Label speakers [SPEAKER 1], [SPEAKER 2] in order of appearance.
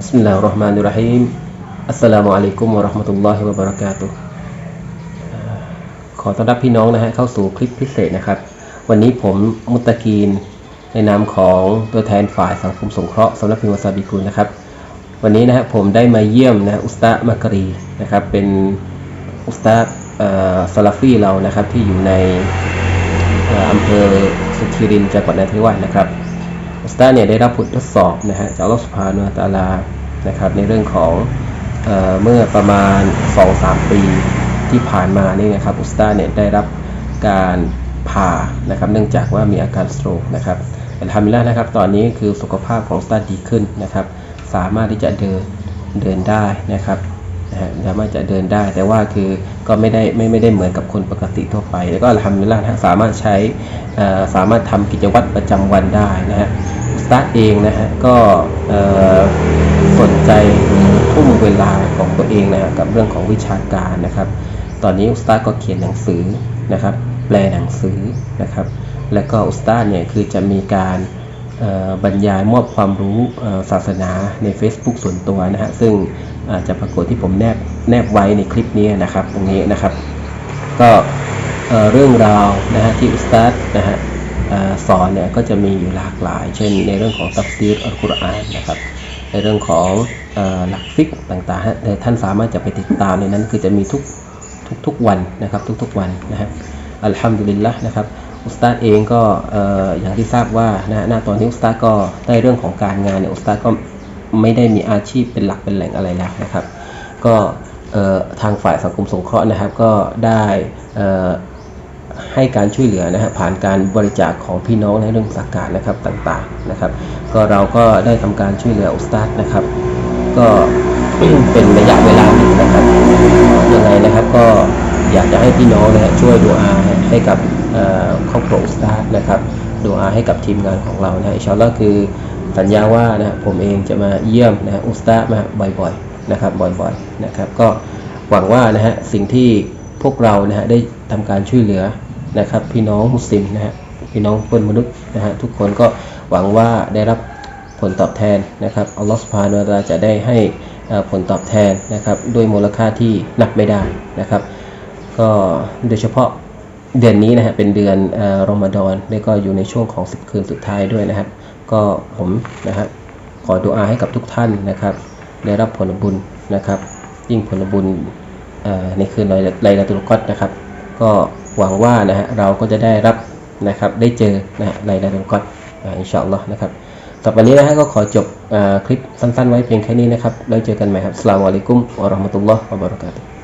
[SPEAKER 1] بسم الله الرحمن الرحيم السلام عليكم ورحمة الله وبركاته ขอต้อนรับพี่น้องนะฮะเข้าสู่คลิปพิเศษนะครับ วันนี้ผมมุตตะกีนในนามของตัวแทนฝ่ายสังคมสงเคราะห์สำนักพิมพ์วาซาบิกุลนะครับ วันนี้นะฮะผมได้มาเยี่ยมนะอุสตามักกรีนะครับเป็นอุสตาเอ่อซาลาฟีเรานะครับที่อยู่ในเอ่ออำเภอสุขีรินทร์จังหวัดนราธิวาสนะครับ อุสตาเนี่ยได้รับบททดสอบนะฮะจากลอสุบฮานุตาลานะครับในเรื่องของเออเมื่อประมาณ 2-3 ปีที่ผ่านมานี่นะครับอุสตาเนี่ยได้รับการผ่านะครับเนื่องจากว่ามีอาการสโตรกนะครับแต่ทำแล้วนะครับตอนนี้คือสุขภาพของอุสตาดีขึ้นนะครับ สามารถที่จะเดินเดินได้นะครับ สามารถจะเดินได้ แต่ว่าคือก็ไม่ได้ไม่ไม่ได้เหมือนกับคนปกติทั่วไป แล้วก็ทำแล้วนะฮะสามารถใช้สามารถทำกิจวัตรประจำวันได้นะฮะอุสตาเองนะฮะก็สนใจทุ่มเวลาของตัวเองนะฮะกับเรื่องของวิชาการนะครับ ตอนนี้อุสตาก็เขียนหนังสือนะครับ แปลหนังสือนะครับ แล้วก็อุสตาเนี่ยคือจะมีการ บรรยายมอบความรู้ศาสนาใน Facebook ส่วนตัวนะฮะซึ่งจะปรากฏที่ผมแนบแนบไว้ในคลิปนี้นะครับตรงนี้นะครับ ก็เรื่องราวนะฮะที่อุสตาดนะฮะสอนเนี่ยก็จะมีอยู่หลากหลาย เช่นในเรื่องของตัฟซีรอัลกุรอานนะครับในเรื่องของหลักฟิกต่างๆฮะเอ่อท่านสามารถจะไปติดตามในนั้นคือจะมีทุกทุกทุกวันนะครับทุกๆวันนะฮะอัลฮัมดุลิลละนะครับ อุสตาเองก็เอ่อย่างที่ทราบว่านะณตอนนี้อุสตาก็ได้เรื่องของการงานเนี่ยอุสตาก็ไม่ได้มีอาชีพเป็นหลักเป็นแหล่งอะไรแล้วนะครับ ก็ทางฝ่ายสังคมสงเคราะห์นะครับก็ได้ให้การช่วยเหลือนะฮะผ่านการบริจาคของพี่น้องในเรื่องสากการนะครับต่างๆนะครับ ก็เราก็ได้ทำการช่วยเหลืออุสตาดนะครับ ก็เป็นระยะเวลาหนึ่งนะครับยังไงนะครับก็อยากจะให้พี่น้องนะฮะช่วยดูอาให้กับ ครอบครัวอุสตาดนะครับดูอาให้กับทีมงานของเรานะอิชอนลลอฮ์คือสัญญาว่านะผมเองจะมาเยี่ยมนะอุสตาดมาบ่อยๆนะครับบ่อยๆนะครับก็หวังว่านะฮะสิ่งที่พวกเรานะฮะได้ทำการช่วยเหลือนะครับ พี่น้องมุสลิมนะฮะพี่น้องเพื่อนมนุษย์นะฮะทุกคนก็หวังว่าได้รับผลตอบแทนนะครับอัลลอฮฺสุบฮานาลลอฮฺจะได้ให้ผลตอบแทนนะครับด้วยมูลค่าที่นับไม่ได้นะครับ ก็โดยเฉพาะ เดือนนี้นะฮะเป็นเดือนอรอมฎอนแล้วก็อยู่ในช่วงของ 10 คืนสุดท้ายด้วยนะครับ ก็ผมนะครับขอดุอาให้กับทุกท่านนะครับ ได้รับผลบุญนะครับ ยิ่งผลบุญอ่อในคืนไลลาตุลกอดนะครับ ก็หวังว่านะฮะเราก็จะได้รับนะครับได้เจอนะฮะไลลาตุลกอดอินชาอัลลอฮ์นะครับต่อไปนี้นะฮะก็ขอจบอ่อคลิปสั้นๆไว้เพียงแค่นี้นะครับแล้วเจอกันใหม่ครับอัสลามุอะลัยกุมวะเราะห์มะตุลลอฮ์วะบะเราะกาตุฮ์